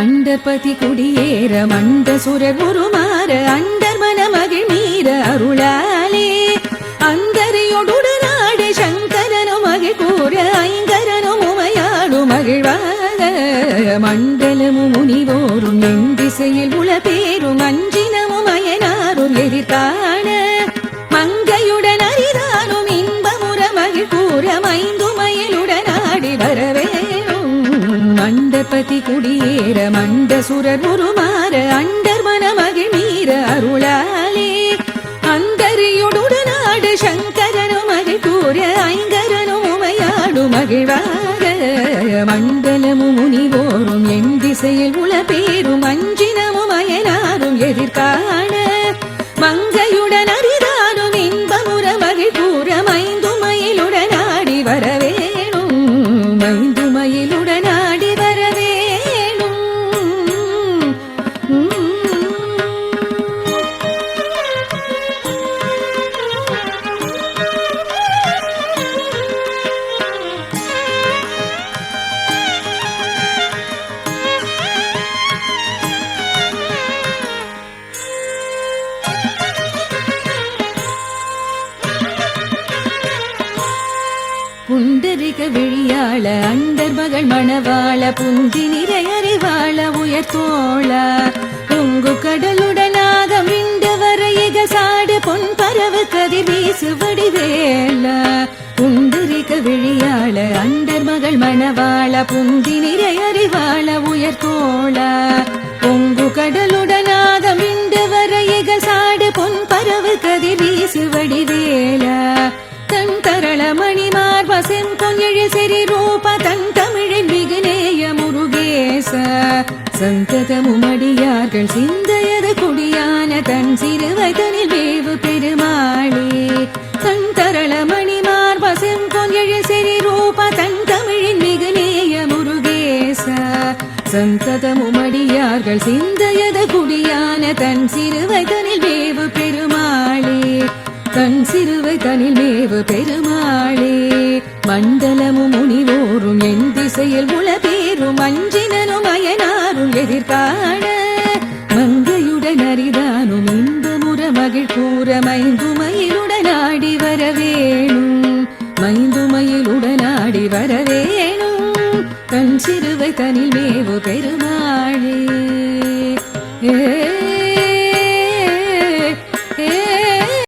அண்டபதி குடியேற மண்ட சுரர் உருமாற அண்டர் மனமகிழ் மீற அருளாலே. அந்தரியோடு நாடு சங்கரனும் மகிழ் கூற ஐங்கரனும் உமையாடு மகிழ்வாக மண்டலமும் முனிவோரும் என் திசையில் உள பேரும் அஞ்சினமும் அயனாரும் எதிர்காண. மங்கையுடன் அரிதானும் இன்பமுற மகிழ் கூற மைந்து மயலுடன் ஆடி வரவேறும். மண்டபதி குடியே சுரர் உருமாற அண்டர் மனமகிழ் மீற அருளாலே. அந்தரியுடு நாடு சங்கரனும் மகிழ் கூற ஐங்கரனும் உமையாடு மகிழ்வாக. மண்டலமும் முனிவோரும் என் திசையில் உள பேரும் அஞ்சினமும் அயனாரும் எதிர்காண புண்டரிக விழியாள அண்டர் மகள் மணவாள புந்தி நிறை அறிவாள உயர்த்தோள பொங்கு கடலுடனாக மிண்டு இக சாடு பொன் பரவு கதிர் வீசு வடிவேல புண்டரிக விழியாள அண்டர் மகள் மணவாள புந்தி நிறை அறிவாள உயர்த்தோள பொங்கு கடலுடனாக மிண்டு இக சாடு பொன் பரவு கதிர் வீசு வடிவேல மணிமார்ப செம்பொஞ்செழு சிறி ரூப தன் தமிழின் மிகுநேய முருகேச. சந்ததமும் அடியார்கள் சிந்தையது குடியான தன் சிறுவதனில் வேவு பெருமாளே. தன் தரள மணிமார்ப செம்பொஞ்செழு செறி ரூப தன் தமிழின் மிகுநேய முருகேச. சந்ததமும் அடியார்கள் சிந்தையது குடியான தன் சிறுவதனில் வேவு பெருமாளே. கண் சிறுவை தனில் மேவு பெருமாளே. மண்டலமும் முனிவோரும் என் திசையில் உளபேரும் அஞ்சினனும் அயனாரும் எதிர்காண. மங்கையுடன் அரிதானும் இந்த முற மகிழ் கூற மைந்துமயிலுடன் ஆடி வரவேணும். மைந்துமயிலுடன் ஆடி வரவேணும். கண் சிறுவை தனில் மேவு பெருமாளே.